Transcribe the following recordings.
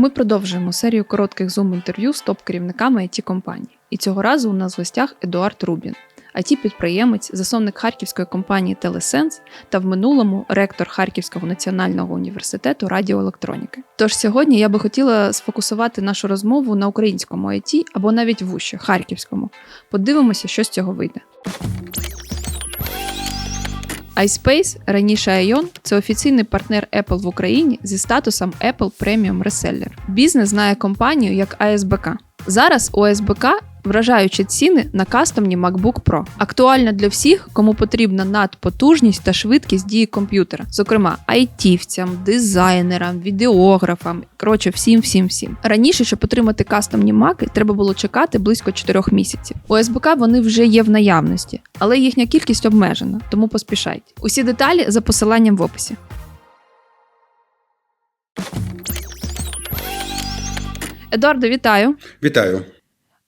Ми продовжуємо серію коротких зум-інтерв'ю з топ-керівниками it компаній. І цього разу у нас в гостях Едуард Рубін, it підприємець, засновник харківської компанії Телесенс та в минулому ректор Харківського національного університету радіоелектроніки. Тож сьогодні я би хотіла сфокусувати нашу розмову на українському IT або навіть вуще харківському. Подивимося, що з цього вийде. iSpace, раніше ION, це офіційний партнер Apple в Україні зі статусом Apple Premium Reseller. Бізнес знає компанію як АСБК. Зараз у АСБК вражаючі ціни на кастомні MacBook Pro. Актуально для всіх, кому потрібна надпотужність та швидкість дії комп'ютера, зокрема айтівцям, дизайнерам, відеографам, коротше, всім, всім, всім. Раніше, щоб отримати кастомні маки, треба було чекати близько 4 місяців. У СБК вони вже є в наявності, але їхня кількість обмежена, тому поспішайте. Усі деталі за посиланням в описі. Едуардо, вітаю. Вітаю.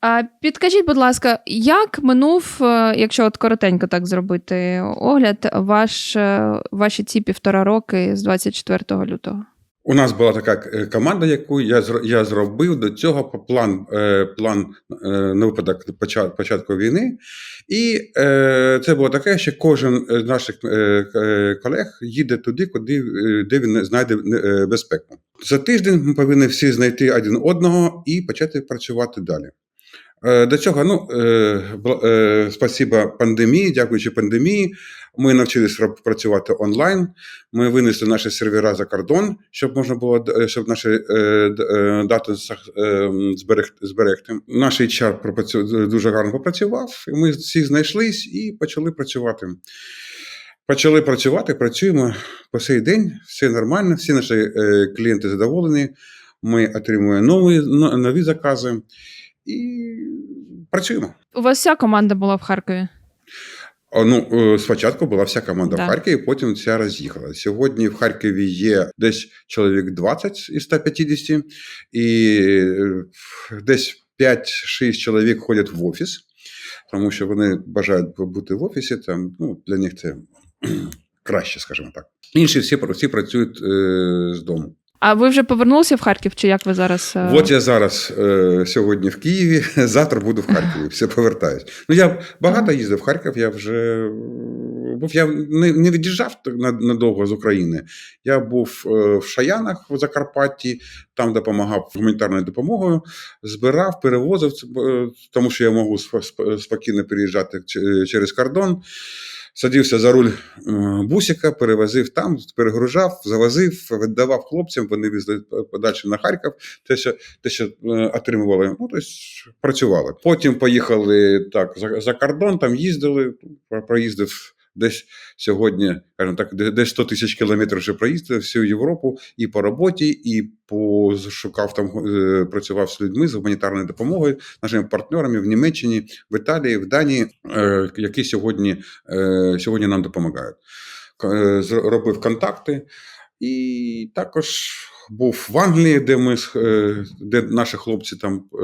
А підкажіть, будь ласка, як минув, е, якщо от коротенько так зробити огляд, ваш, е, ваші ці півтора роки з 24 лютого? У нас була така е, команда, яку я я зробив до цього план, план на випадок початку війни. І це було таке, що кожен з наших колег їде туди, куди де він знайде безпеку. За тиждень ми повинні всі знайти один одного і почати працювати далі. Е, До цього, ну е, е, спасіба пандемії, дякуючи пандемії, ми навчилися працювати онлайн. Ми винесли наші сервера за кордон, щоб можна було щоб наші дати зберегти. Наш HR дуже гарно попрацював, і ми всі знайшлись і почали працювати. Почали працювати, працюємо по сей день, все нормально, всі наші клієнти задоволені. Ми отримуємо нові, нові закази і працюємо. У вас вся команда була в Харкові? Ну, е, спочатку була вся команда Да. в Харкові, потім вся роз'їхала. Сьогодні в Харкові є десь чоловік 20 із 150, і е, десь 5-6 чоловік ходять в офіс, тому що вони бажають бути в офісі. Там, ну, для них це краще, скажімо так. Інші всі, всі працюють е, з дому. А ви вже повернулися в Харків, чи як ви зараз? е, От я зараз е, сьогодні в Києві, завтра буду в Харкові, все повертаюсь. Ну я багато їздив в Харків, я вже був. Я не, не від'їжджав надовго з України. Я був е, в Шаянах в Закарпатті, там допомагав гуманітарною допомогою, збирав, перевозив, тому що я можу сп- сп- спокійно переїжджати через кордон. Садився за руль е, бусика, перевозив там, перегружав, завозив, віддавав хлопцям, вони везли подальше на Харків, те, що, те, що е, отримували, ну, тобто працювали. Потім поїхали так, за, за кордон, там їздили, про- проїздив десь сьогодні, скажімо так, десь 100 тисяч кілометрів вже проїздив всю Європу і по роботі, і по шукав там, е, працював з людьми з гуманітарною допомогою, нашими партнерами в Німеччині, в Італії, в Данії, е, які сьогодні, е, сьогодні нам допомагають. Робив контакти. І також був в Англії, де ми е, де наші хлопці там е,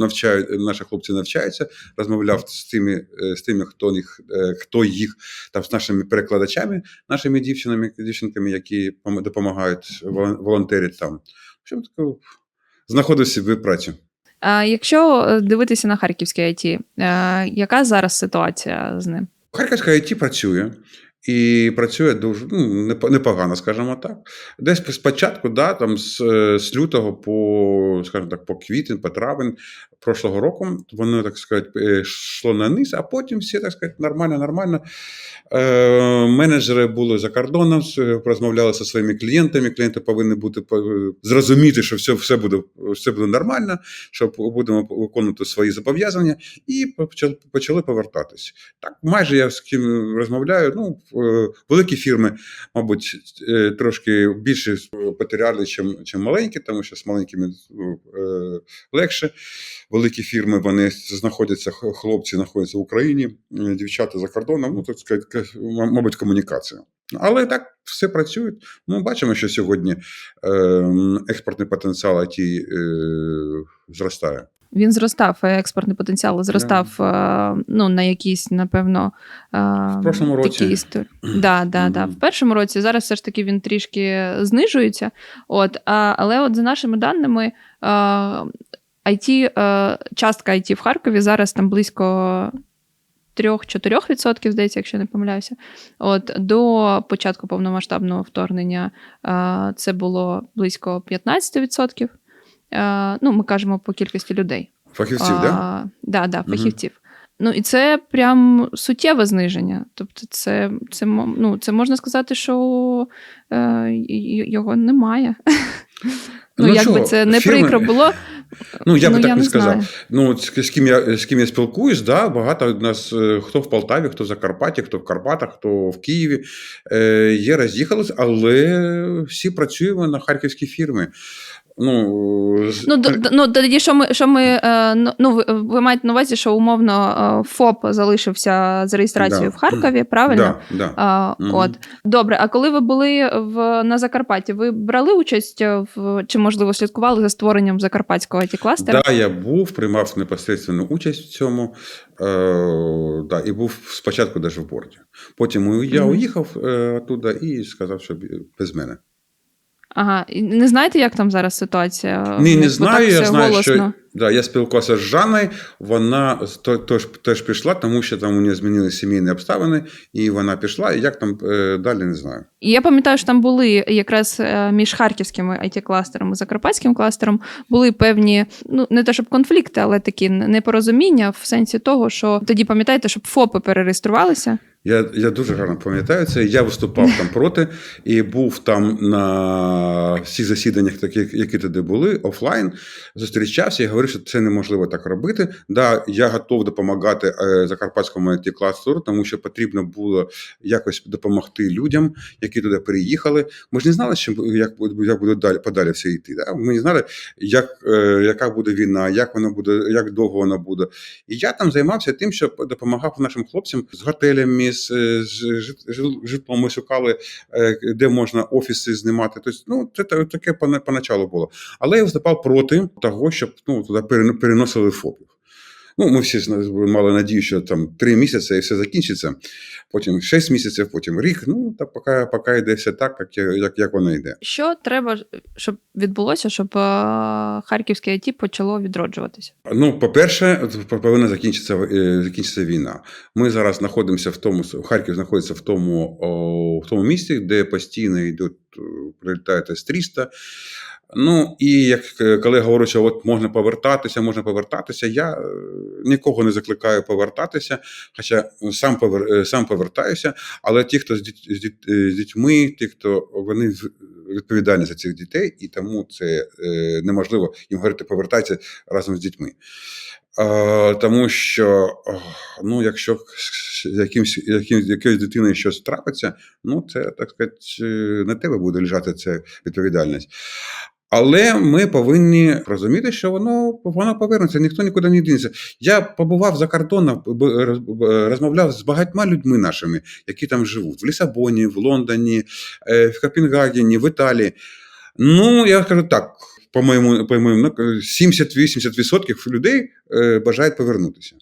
навчають, наші хлопці навчаються, розмовляв з тими, е, з тими, хто їх, хто їх там з нашими перекладачами, нашими дівчинами, дівчинками, які пом- допомагають волон- волонтерять там. В общем, таке, знаходив собі працю. А якщо дивитися на харківське IT, е, яка зараз ситуація з ним? Харківська IT працює. І працює дуже ну, непо- непогано, скажімо так. Десь спочатку, да, там з, е, з лютого по, скажімо так, по квітень, по травень прошлого року воно, так сказати, е, йшло на низ, а потім всі, так сказати, нормально, нормально. Е, менеджери були за кордоном, розмовляли зі своїми клієнтами. Клієнти повинні бути зрозуміти, що все, все, буде, все буде нормально, що будемо виконувати свої зобов'язання, і почали, повертатись. Так, майже я з ким розмовляю. Ну, е, великі фірми, мабуть, е, трошки більше потеряли, чим маленькі, тому що з маленькими е, легше. Великі фірми вони знаходяться, хлопці знаходяться в Україні, е, дівчата за кордоном. Ну, так сказати, мабуть, комунікація. Але так все працює. Ми бачимо, що сьогодні е, експортний потенціал IT е, зростає. Він зростав, експортний потенціал зростав е, ну, на якісь, напевно, В прошлому році. історії. Да, да, да. В першому році зараз все ж таки він трішки знижується. От, а, але от за нашими даними, IT, е, частка IT в Харкові зараз там близько 3-4%, здається, якщо не помиляюся. От, до початку повномасштабного вторгнення е, це було близько 15%. Е, ну, ми кажемо по кількості людей. Фахівців, так? Да? Да, да, фахівців. Ну, і це прям суттєве зниження. Тобто, це, це, ну, це можна сказати, що е, його немає. Ну, Ну, як би це не Фірми- прикро було. Ну, я би так я не не сказав. знаю. Ну, з з ким я з ким я спілкуюсь, да, багато у нас е, хто в Полтаві, хто в Закарпатті, хто в Карпатах, хто в Києві. Е, є роз'їхались, але всі працюємо на харківські фірми. Ну, Ну, д- ну тоді, що ми, що ми е, ну, ви, ви маєте на увазі, що умовно е, ФОП залишився з реєстрацією Да. в Харкові, правильно? Да, да. А. От добре. А коли ви були в на Закарпатті, ви брали участь в чи можливо слідкували за створенням закарпатського it кластера? Да, я був, приймав непосередньо участь в цьому. Е, да, і був спочатку навіть в борді. Потім я уїхав е, оттуда і сказав, що без мене. Ага, і не знаєте, як там зараз ситуація? Ні, Бо не так знаю. все Я знаю, що голосно. Да, я спілкувався з Жанною. Вона то- теж, теж пішла, тому що там у неї змінилися сімейні обставини, і вона пішла. І як там е, далі не знаю. І я пам'ятаю, що там були якраз е, між харківськими it кластером і закарпатським кластером були певні, ну не те щоб конфлікти, але такі непорозуміння в сенсі того, що тоді пам'ятаєте, щоб ФОПи перереєструвалися. Я, я дуже гарно пам'ятаю це. Я виступав там проти і був там на всіх засіданнях, таких, які тоді були, офлайн, зустрічався і говорив, що це неможливо так робити. Да, я готов допомагати е, закарпатському it кластеру, тому що потрібно було якось допомогти людям, які туди переїхали. Ми ж не знали, що як, як буде далі подалі все йти. Да? Ми не знали, як, е, яка буде війна, як вона буде, як довго вона буде. І я там займався тим, що допомагав нашим хлопцям з готелями, з, е, з житлом. Ми шукали, е, де можна офіси знімати. Тобто, ну, це та- таке пона- поначалу було. Але я виступав проти того, щоб ну, туди переносили ФОПів. Ну, ми всі мали надію, що там три місяці і все закінчиться. Потім шість місяців, потім рік. Ну, та поки, поки йде все так, як, як, як воно йде. Що треба, щоб відбулося, щоб е, харківське IT почало відроджуватися? Ну, по-перше, повинна закінчитися, е, закінчитися війна. Ми зараз знаходимося в тому, Харків знаходиться в тому, в тому місці, де постійно йдуть, прилітають С-300. Ну, і як е, колега говорить, що от можна повертатися, можна повертатися. Я е, нікого не закликаю повертатися, хоча сам повер, е, сам повертаюся. Але ті, хто з, діт, з, діт, з дітьми, ті, хто вони відповідальні за цих дітей, і тому це е, неможливо їм говорити повертайтеся разом з дітьми. Е, тому що, ну, якщо з якимсь, якимсь, якоюсь дитиною щось трапиться, ну, це, так сказати, на тебе буде лежати ця відповідальність. Але ми повинні розуміти, що воно воно повернеться, ніхто нікуди не дінеться. Я побував за кордоном, розмовляв з багатьма людьми нашими, які там живуть в Лісабоні, в Лондоні, е, в Копенгагені, в Італії. Ну, я скажу так: по моєму, по моєму ну, 70-80% людей е, бажають повернутися.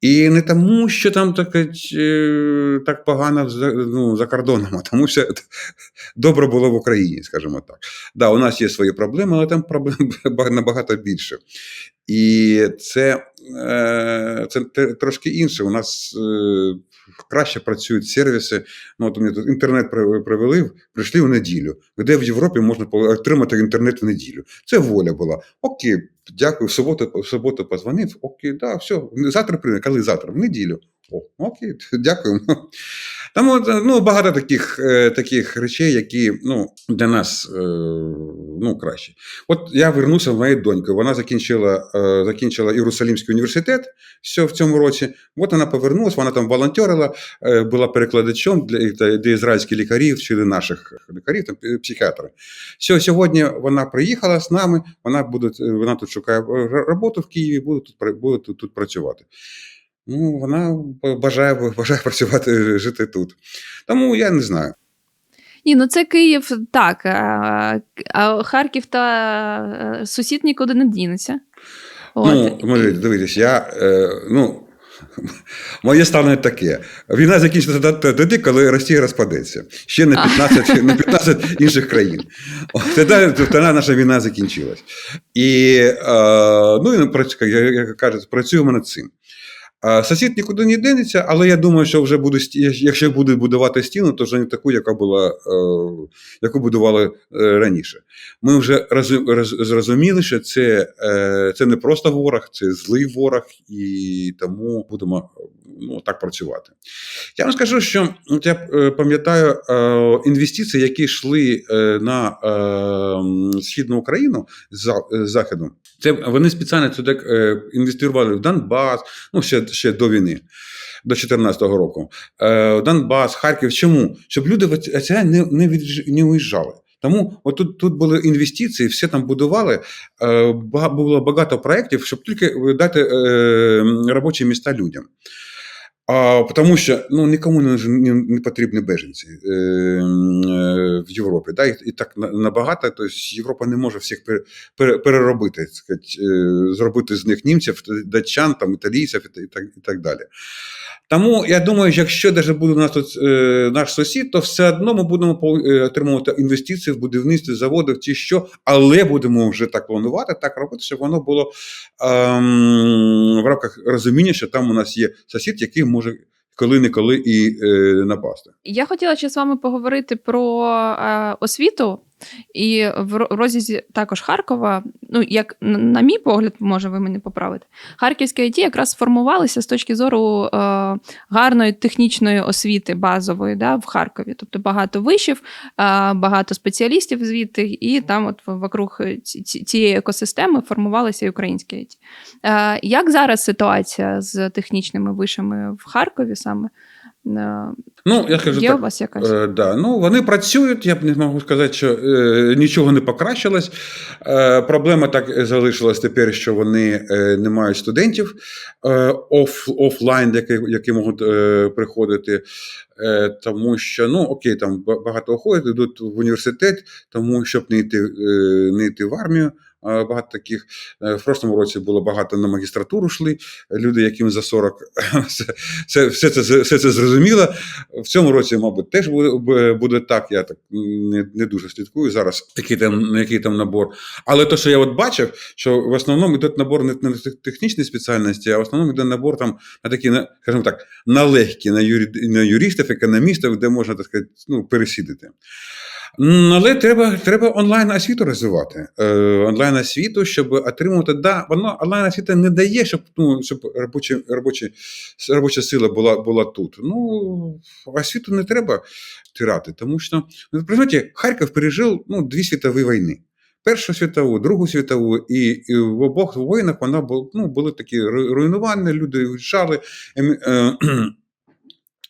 І не тому, що там так, е, так погано ну, за кордоном, а тому що добре було в Україні, скажімо так. Да, у нас є свої проблеми, але там проблем набагато більше. І це, е, це трошки інше. У нас е, краще працюють сервіси. Ну, от у мене тут інтернет привели, прийшли в неділю. Де в Європі можна отримати інтернет в неділю? Це воля була. Окей, дякую. В суботу, в суботу позвонив. Окей, да, все. Завтра прийде. Коли завтра? В неділю. О, окей. Тому от, ну, багато таких, е, таких речей, які ну, для нас е, ну, краще. От я вернувся в моєю донькою. Вона закінчила, е, закінчила Єрусалимський університет в цьому році. От вона повернулася, вона там волонтерила, була перекладачом для, для ізраїльських лікарів, вчили наших лікарів, там психіатри. Все, сьогодні вона приїхала з нами, вона, буде, вона тут шукає роботу в Києві, буде тут, буде тут працювати. Ну, вона бажає, бажає працювати, жити тут. Тому я не знаю. Ні, ну це Київ так. А, а Харків та е, сусід нікуди не дінеться. Ну, може, дивитесь, я. Е, ну, Моє ставлення таке. Війна закінчиться тоді, коли Росія розпадеться. Ще на 15, на 15 інших країн. Тоді, наша війна закінчилась. І, е, ну, і як як кажуть, працюємо над цим. Сусід нікуди не денеться, але я думаю, що вже буде якщо буде будувати стіну, то вже не таку, яка була, е, яку будували е, раніше. Ми вже зрозуміли, що це, е, це не просто ворог, це злий ворог, і тому будемо ну, так працювати. Я вам скажу, що я пам'ятаю інвестиції, які йшли на східну Україну з за- заходу. Це вони спеціально туди інвестували в Донбас, ну ще, ще до війни. До 2014 року. Е, Донбас, Харків. Чому? Щоб люди в ці не, не, не уїжджали. Тому от тут, тут були інвестиції, все там будували. Е, було багато проєктів, щоб тільки дати е, робочі міста людям. А, тому що ну, нікому не, не, не потрібні беженці е, е, в Європі. Да? І, і так набагато, тобто Європа не може всіх пер, пер, переробити, так е, зробити з них німців, датчан, там, італійців і, так, і так далі. Тому я думаю, що якщо навіть буде у нас тут е, наш сусід, то все одно ми будемо е, отримувати інвестиції в будівництві заводів чи що, але будемо вже так планувати, так робити, щоб воно було ем, в рамках розуміння, що там у нас є сусід, який може коли-неколи і е, напасти. Я хотіла ще з вами поговорити про е, освіту. І в ро- розрізі також Харкова, ну як на мій погляд, може ви мене поправите, харківські IT якраз сформувалися з точки зору е, гарної технічної освіти базової да, в Харкові. Тобто багато вишів, е, багато спеціалістів звідти, і там, от вокруг ці- цієї екосистеми формувалися і українські IT. Е, як зараз ситуація з технічними вишами в Харкові саме? Ну, я скажу Є так, у вас якась? Е, да. ну, вони працюють, я б не можу сказати, що е, нічого не покращилось. Е, проблема так залишилась тепер, що вони е, не мають студентів е, оф, офлайн, які, які можуть е, приходити. Е, тому що, ну, окей, там багато ходять, йдуть в університет, тому щоб не йти, е, не йти в армію. Е, Багато таких Е, в прошлому році було багато на магістратуру йшли. Люди, яким за 40, це, все, це, все це зрозуміло. В цьому році, мабуть, теж буде, буде так. Я так не, не дуже слідкую зараз, який там, який там набор. Але те, що я от бачив, що в основному йде набор не на технічні спеціальності, а в основному йде набор там на такі, на, скажімо так, на легкі, на, юрі, на юристів, економістів, де можна так сказати, ну, пересідати. Але треба, треба онлайн освіту розвивати. Е, онлайн освіту, щоб отримувати. Да, воно онлайн освіта не дає, щоб, ну, щоб робочі, робочі, робоча сила була, була тут. Ну, освіту не треба тирати, тому що, ну, Харків пережив ну, дві світові війни. Першу світову, Другу світову, і, і в обох воїнах вона була, ну, були такі ру- руйнування, люди виїжджали, емі- е,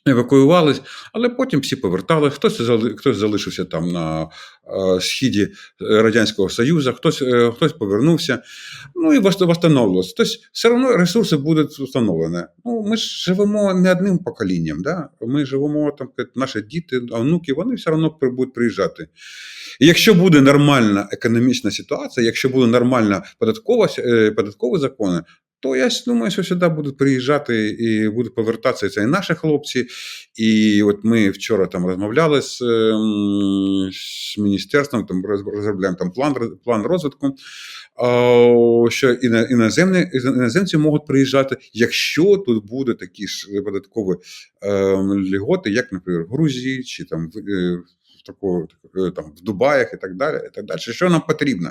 евакуювались, але потім всі повертали. Хтось, хтось залишився там на е, східі Радянського Союзу, хтось, е, хтось повернувся, ну і вос- Тобто все одно ресурси будуть встановлені. Ну, ми ж живемо не одним поколінням, да? ми живемо, там, наші діти, онуки, вони все одно будуть приїжджати. І якщо буде нормальна економічна ситуація, якщо буде нормальна податкова, е, податкові закони, то я думаю, що сюди будуть приїжджати і будуть повертатися це і наші хлопці. І от ми вчора там розмовляли з, з міністерством, там розробляємо там план, план розвитку. Що іно- іноземні, іноземці можуть приїжджати, якщо тут буде такі ж податкові ем, льготи, як, наприклад, в Грузії чи там в, в такого, е, там, в Дубаях і так далі. І так далі. Що нам потрібно?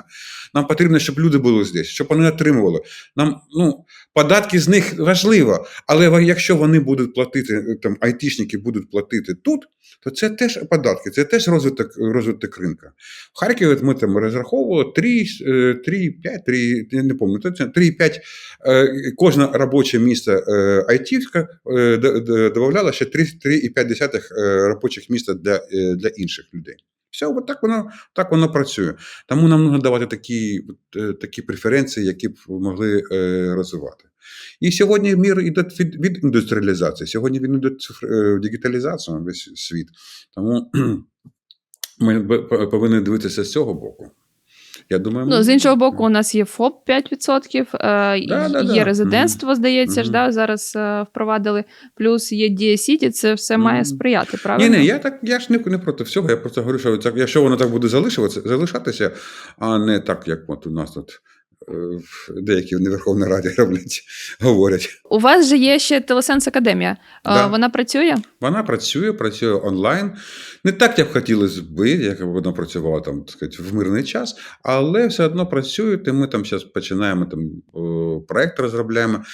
Нам потрібно, щоб люди були здесь, щоб вони отримували. Нам ну, податки з них важливо, але якщо вони будуть платити, е, там айтішники будуть платити тут, то це теж податки, це теж розвиток, розвиток ринка. В Харкові ми там розраховували 3, 3 5, 3, не пам'ятаю, це 3,5, е, кожне робоче місце е, айтівське е, д- д- додавало ще 3,5 е, робочих місця для, е, для інших людей. Все, от так воно, так воно працює. Тому нам треба давати такі, е, такі преференції, які б могли е, розвивати. І сьогодні мір йде від, від індустріалізації, сьогодні він йде е, в дігіталізацію весь світ. Тому ми повинні дивитися з цього боку. Я думаю, Ну, з іншого боку, у нас є ФОП 5%, е, Да, да, є да. резидентство, здається ж, Мгм. да, зараз е, впровадили. Плюс є Дія Сіті, це все має сприяти, сприяти, Ні, ні, я так я ж не, не проти всього. Я просто говорю, що це, якщо воно так буде залишатися, а не так, як от у нас тут деякі в Верховній Раді роблять, говорять. У вас же є ще Телесенс Академія. Е, Да. Вона працює? Вона працює, працює онлайн. Не так, як хотілося би, як вона працювала там, так сказати, в мирний час, але все одно працює. І ми там зараз починаємо там проект розробляємо.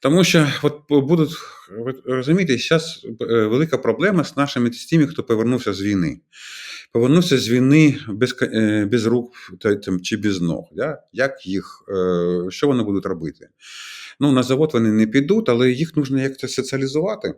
Тому що от будуть розумієте, зараз велика проблема з нашими з тими, хто повернувся з війни. Повернувся з війни без, е, без рук чи без ног. Да? Як їх, е, що вони будуть робити? Ну, на завод вони не підуть, але їх потрібно якось соціалізувати.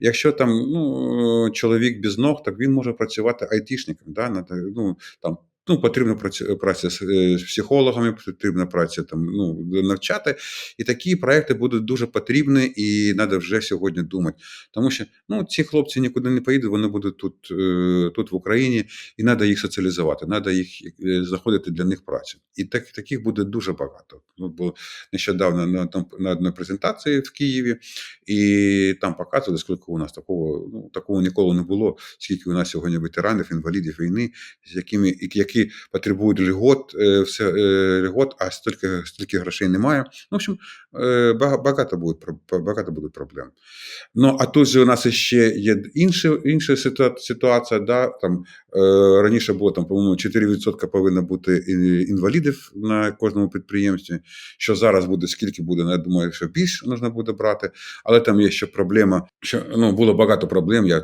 Якщо там ну, чоловік без ног, так він може працювати айтішником. Да? Ну, там, ну, потрібна праця, праця з, е, з психологами, потрібна праця там, ну, навчати. І такі проекти будуть дуже потрібні, і треба вже сьогодні думати. Тому що ну, ці хлопці нікуди не поїдуть, вони будуть тут, е, тут в Україні, і треба їх соціалізувати, треба їх е, знаходити для них працю. І так, таких буде дуже багато. Ну, бо нещодавно на, там, на одній презентації в Києві, і там показували, скільки у нас такого, ну, такого ніколи не було, скільки у нас сьогодні ветеранів, інвалідів війни, з якими, і- які потребують льгот, е, все, е, льгот, а стільки, стільки грошей немає. Ну, в общем, багато буде, багато буде проблем. Ну, а тут же у нас ще є інша, інша ситуація. Да? Там, е, раніше було, там, по-моєму, 4% повинно бути інвалідів на кожному підприємстві. Що зараз буде, скільки буде, ну, я думаю, що більше можна буде брати. Але там є ще проблема, що ну, було багато проблем. Я е,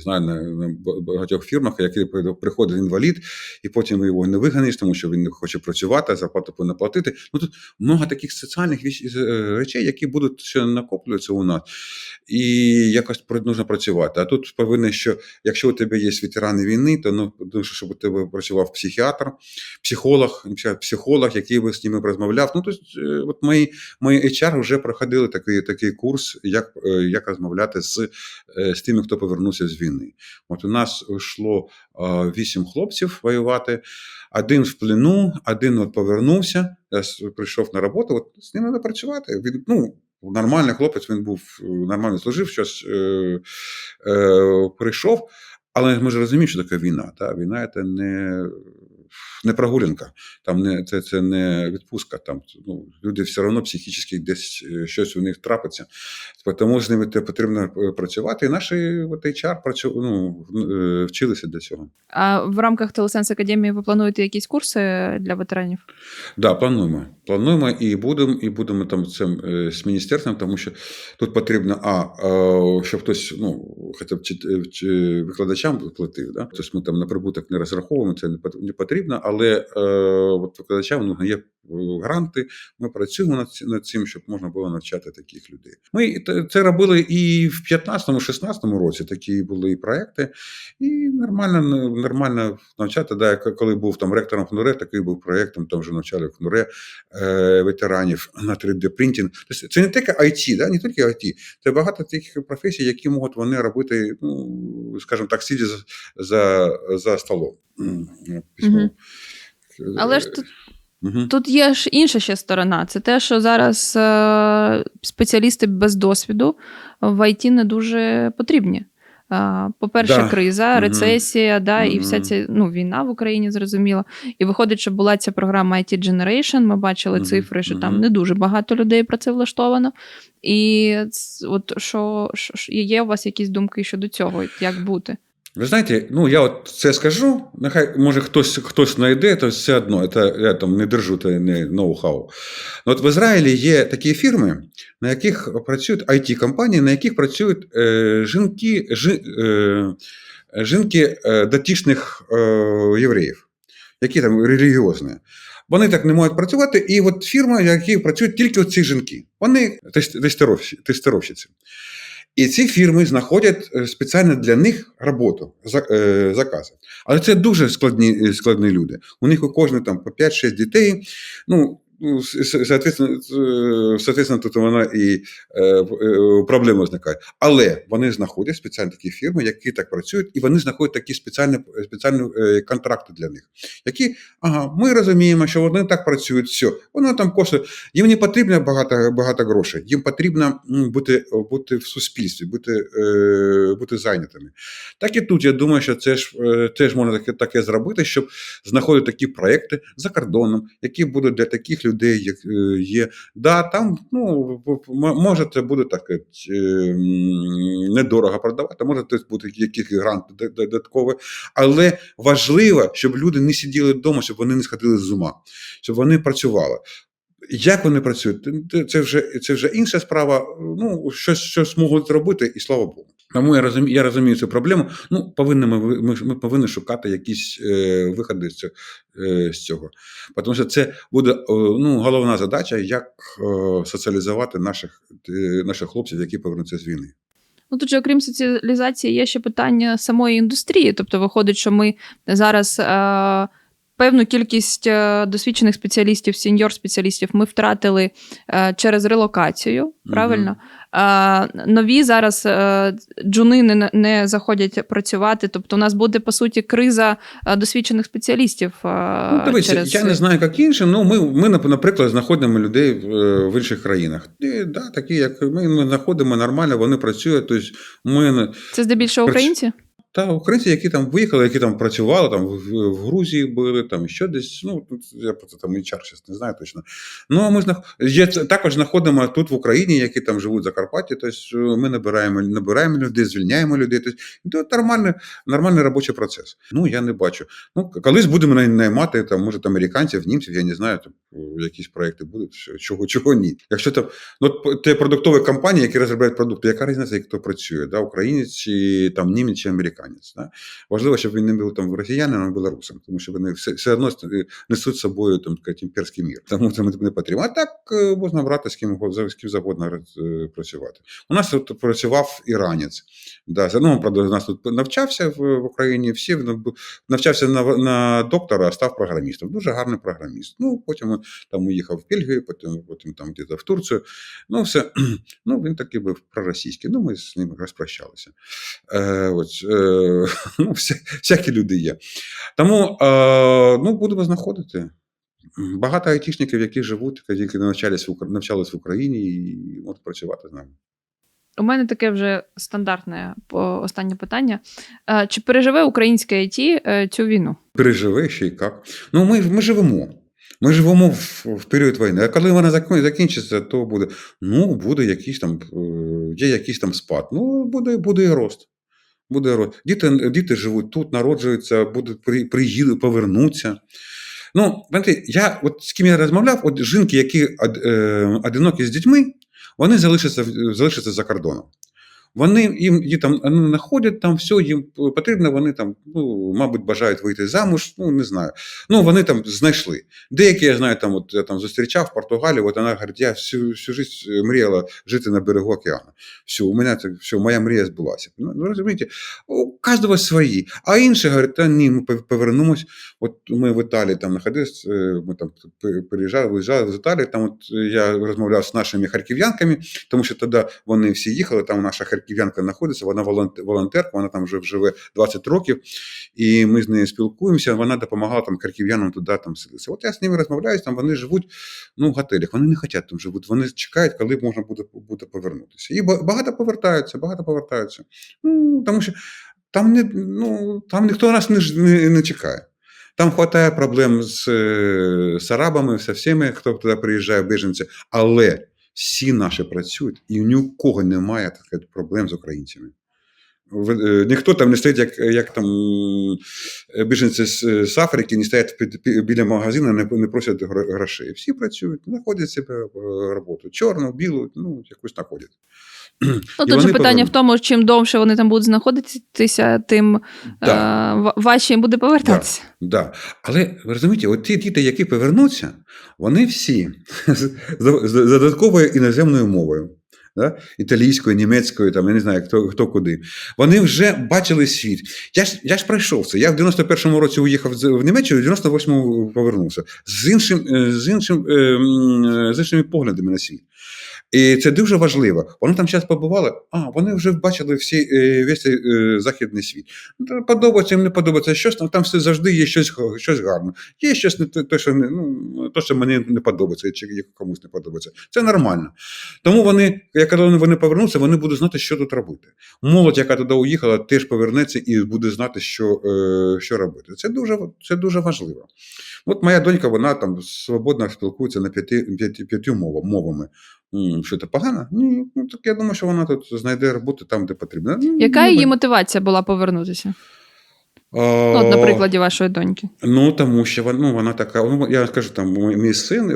знаю на, багатьох фірмах, які приходить інвалід, і потім його не виганеш, тому що він не хоче працювати, зарплату повинна платити. Ну тут багато таких соціальних віч- е, речей, які будуть ще накоплюватися у нас, і якось потрібно працювати. А тут повинно, що якщо у тебе є ветерани війни, то ну дуже, щоб у тебе працював психіатр, психолог, психолог, який би з ними розмовляв. Ну, тобто, е, от мої, мої HR вже проходили такий, такий курс, як, е, як розмовляти з, з тими, хто повернувся з війни. От у нас йшло вісім хлопців воювати, один в плену, один от повернувся, я прийшов на роботу, от з ним треба працювати. Він, ну, нормальний хлопець, він був е, нормально служив, щось е, е, прийшов. Але ми ж розуміємо, що таке війна. Та? Війна це не, не прогулянка, там не, це, це не відпустка. Там, ну, люди все одно психічно десь е, щось у них трапиться. Тому з ними потрібно е, працювати. І наші от, HR працю, ну, е, вчилися для цього. А в рамках Телесенс Академії ви плануєте якісь курси для ветеранів? Да, плануємо. Плануємо і будемо, і будемо там цим з міністерством, тому що тут потрібно, а щоб хтось, ну, хоча б викладачам платив. Да? Тобто ми там на прибуток не розраховуємо, це не потрібно, але е, от викладачам ну, є е, гранти, ми працюємо над, цим, щоб можна було навчати таких людей. Ми це робили і в 15-16 році, такі були і проекти, і нормально, нормально навчати. Да, коли був там ректором ХНУРЕ, такий був проєктом, там вже навчали в ХНУРЕ е, ветеранів на 3D-принтинг. Тобто це не тільки IT, да, не тільки IT, це багато тих професій, які можуть вони робити, ну, скажімо так, сидя за, за, за столом. Письмо. Мгм. Але ж тут Мгм. Тут є ж інша ще сторона. Це те, що зараз е, спеціалісти без досвіду в ІТ не дуже потрібні. Е, По-перше, Да. криза, Мгм. рецесія, да, і вся ця ну, війна в Україні зрозуміло. І виходить, що була ця програма IT Generation. Ми бачили Мгм. цифри, що там не дуже багато людей працевлаштовано. І от що що- є у вас якісь думки щодо цього, як бути? Ви знаєте, ну я от це скажу. Нехай може хтось хтось знайде, то все одно. Це, я там не держу це не ноу-хау. От в Ізраїлі є такі фірми, на яких працюють it компанії на яких працюють е, жінки, жи, е, жінки е, дотичних е, євреїв, які там релігіозні. Вони так не можуть працювати, і от фірма, в якій працюють тільки ці жінки. Вони тест- тестировщиці. І ці фірми знаходять е, спеціально для них роботу, е, закази. Але це дуже складні, е, складні люди. У них у кожного там по 5-6 дітей. Ну, соответственно, е, соответственно, тут вона і е, проблеми виникають. Але вони знаходять спеціальні такі фірми, які так працюють, і вони знаходять такі спеціальні, спеціальні е, контракти для них, які, ага, ми розуміємо, що вони так працюють, все, воно там коштує. Їм не потрібно багато, багато грошей, їм потрібно бути, бути в суспільстві, бути, е, бути зайнятими. Так і тут я думаю, що це ж е, теж можна таке, таке зробити, щоб знаходити такі проекти за кордоном, які будуть для таких людей, як е, є. Да, там ну, може це буде так е, недорого продавати, може це буде якийсь грант додатковий, але важливо, щоб люди не сиділи вдома, щоб вони не сходили з ума, щоб вони працювали. Як вони працюють, Це- вже, це вже інша справа. Ну, щось, щось можуть зробити, і слава Богу. Тому я розумію, я розумію цю проблему. Ну, повинні ми, ми, ми повинні шукати якісь е, виходи з цього, е, з цього. Тому що це буде е, ну, головна задача, як е, соціалізувати наших, е, наших хлопців, які повернуться з війни. Ну тут же, окрім соціалізації, є ще питання самої індустрії. Тобто, виходить, що ми зараз е, певну кількість е, досвідчених спеціалістів, сіньор-спеціалістів ми втратили е, через релокацію. Правильно? Е, нові зараз джуни не, не заходять працювати. Тобто, у нас буде по суті криза досвідчених спеціалістів. Ну, дивіться, через... я не знаю, як інші. Ну, ми, ми, наприклад, знаходимо людей в, інших країнах. І, да, такі, як ми, ми знаходимо нормально, вони працюють. Тобто ми Це здебільшого українці? Та українці, які там виїхали, які там працювали, там в, в Грузії були, там що десь. Ну я про це там і чар не знаю точно. Ну а ми знах... є, також знаходимо тут в Україні, які там живуть в Закарпатті. Тобто ми набираємо, набираємо людей, звільняємо людей. Тобто це нормальний, нормальний робочий процес. Ну я не бачу. Ну колись будемо наймати там, може, там, американців, німців, я не знаю, там якісь проекти будуть. Чого чого ні. Якщо там ну, те продуктові компанії, які розробляють продукти, яка різниця, як хто працює? Да? Українець чи там німець чи. Да? Важливо, щоб він не був там росіянином, а білорусом, тому що вони все, все одно е, несуть з собою там такий імперський мір. Тому це не потрібно. А так е, можна брати з ким, з ким завгодно е, працювати. У нас тут працював іранець. Да, одного правда, у нас тут навчався в, в Україні. Всі ну, навчався на, на доктора, а став програмістом. Дуже гарний програміст. Ну потім там уїхав в Бельгію, потім, потім там десь в Турцію. Ну, все. Ну, він такий був проросійський. Ну, ми з ним розпрощалися. Е, от, е, ну, вся, всякі люди є. Тому е, ну, будемо знаходити. Багато айтішників, які живуть, які навчались в, Україні і можуть працювати з нами. У мене таке вже стандартне останнє питання. Е, Чи переживе українське IT е, цю війну? Переживе ще й як. Ну, ми, ми живемо. Ми живемо в, в період війни. А коли вона закінчиться, то буде. Ну, буде якийсь там, є якийсь там спад. Ну, буде, буде і рост. Буде. Діти, діти живуть тут, народжуються, будуть при, повернуться. Ну, знаєте, я от з ким я розмовляв, от жінки, які е, одинокі з дітьми, вони залишаться, залишаться за кордоном. Вони їм, їм там знаходять там все, їм потрібно, вони там, ну, мабуть, бажають вийти замуж, ну не знаю. Ну, вони там знайшли. Деякі, я знаю, там, от я там зустрічав в Португалії, от вона говорить, я всю, всю життя мріяла жити на берегу океану. Все, у мене це все, моя мрія збулася. Ну, розумієте, у кожного свої. А інші говорять, та ні, ми повернемось. От ми в Італії там знаходились, е, ми там переїжджали, виїжджали з Італії. Там от е, я розмовляв з нашими харків'янками, тому що тоді вони всі їхали. Там наша харків'янка знаходиться, вона волонтерка, вона там вже живе 20 років, і ми з нею спілкуємося. Вона допомагала там харків'янам туди там селитися. От я з ними розмовляю, там вони живуть ну, в готелях. Вони не хочуть там живуть. Вони чекають, коли можна буде, буде повернутися. І багато повертаються, багато повертаються. Ну, тому що там не ну там ніхто нас не, не, не чекає. Там вистачає проблем з, е, з арабами, зі всіми, хто туди приїжджає, біженці, але всі наші працюють, і ні у кого немає так проблем з українцями. Е, Ніхто там не стоїть, як, як там е, біженці з, з Африки, не стоять біля магазину, не, не просять грошей. Всі працюють, знаходять себе е, роботу. Чорну, білу, ну, якусь знаходять. Ну, тут же питання в тому, чим довше вони там будуть знаходитися, тим Да. е, важче їм буде повертатися. Да. Але ви розумієте, от ті діти, які повернуться, вони всі з, додатковою іноземною мовою. да? італійською, німецькою, там, я не знаю, хто, хто куди. Вони вже бачили світ. Я ж, я ж пройшов це. Я в 91-му році уїхав в Німеччину, в 98-му повернувся з, іншим, е, з, іншим, е, з іншими поглядами на світ. І це дуже важливо. Вони там зараз побували, а вони вже бачили всі, е, весь е, західний світ. Ну, Подобається їм не подобається щось, там, там все завжди є щось, щось гарне. Є щось не те, що не, ну, то, що мені не подобається, чи комусь не подобається. Це нормально. Тому вони, як вони повернуться, вони будуть знати, що тут робити. Молодь, яка туди уїхала, теж повернеться і буде знати, що, е, що робити. Це дуже, це дуже важливо. От моя донька, вона там свободно спілкується на п'яти, п'яти, мовами. Що це погано? Ні, ну так я думаю, що вона тут знайде роботу там, де потрібно. Яка ну, її мотивація була повернутися? А, Ну, от, на прикладі вашої доньки. Ну, тому що вона, ну, вона така, ну, я скажу, там, мій син, е,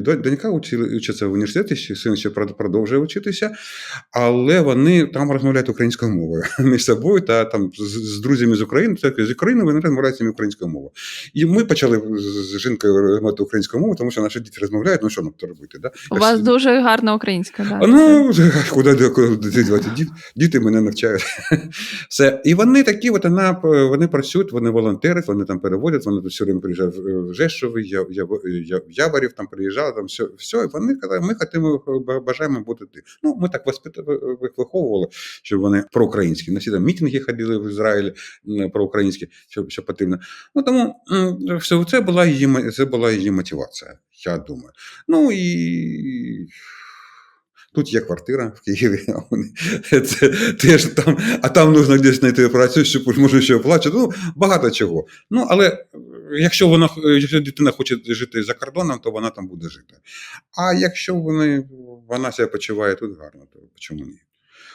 донь- донька вчиться в університеті, ще син ще продовжує вчитися, але вони там розмовляють українською мовою між собою та там з, з друзями з України, так, з України вони розмовляють українською мовою. І ми почали з жінкою розмовляти українською мовою, тому що наші діти розмовляють, ну що нам то робити? Да? У вас дуже гарна українська, да. А, Ну, куди, куди, куди? Діти, діти мене навчають. Все. І вони такі, от вона, вони працюють, вони волонтерять, вони там переводять, вони все время приїжджають в в Жешові, я, я, я, в Яворів там приїжджали, там все, все. І вони казали, ми хотимо, бажаємо бути ти. Ну, ми так їх виховували, щоб вони проукраїнські. На всі там мітинги ходили в Ізраїлі проукраїнські, що, що потрібно. Ну, тому все, це була її, це була її мотивація, я думаю. Ну і Тут є квартира в Києві, а це теж там, а там нужно десь знайти працю, щоб може ще оплачувати. Ну, багато чого. Ну, але е, якщо вона якщо дитина хоче жити за кордоном, то вона там буде жити. А якщо вони, вона себе почуває тут гарно, то чому ні?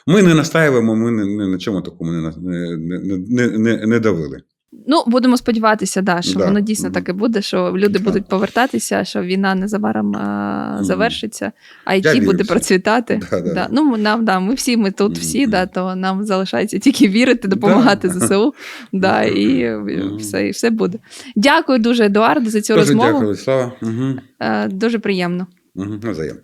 Ми не настаємо, ми не, не на чому такому не, не, не, не, не давили. Ну, будемо сподіватися, да, що Да. воно дійсно так і буде, що люди будуть повертатися, що війна незабаром а, завершиться, а IT буде процвітати. Да, да, да. Ну, нам, да, ми всі, ми тут всі, да, то нам залишається тільки вірити, допомагати Да. ЗСУ. Да, і все, і все буде. Дякую дуже, Едуард, за цю Дуже розмову. дякую, Слава. Угу. Е, Дуже приємно. Угу. Навзаєм.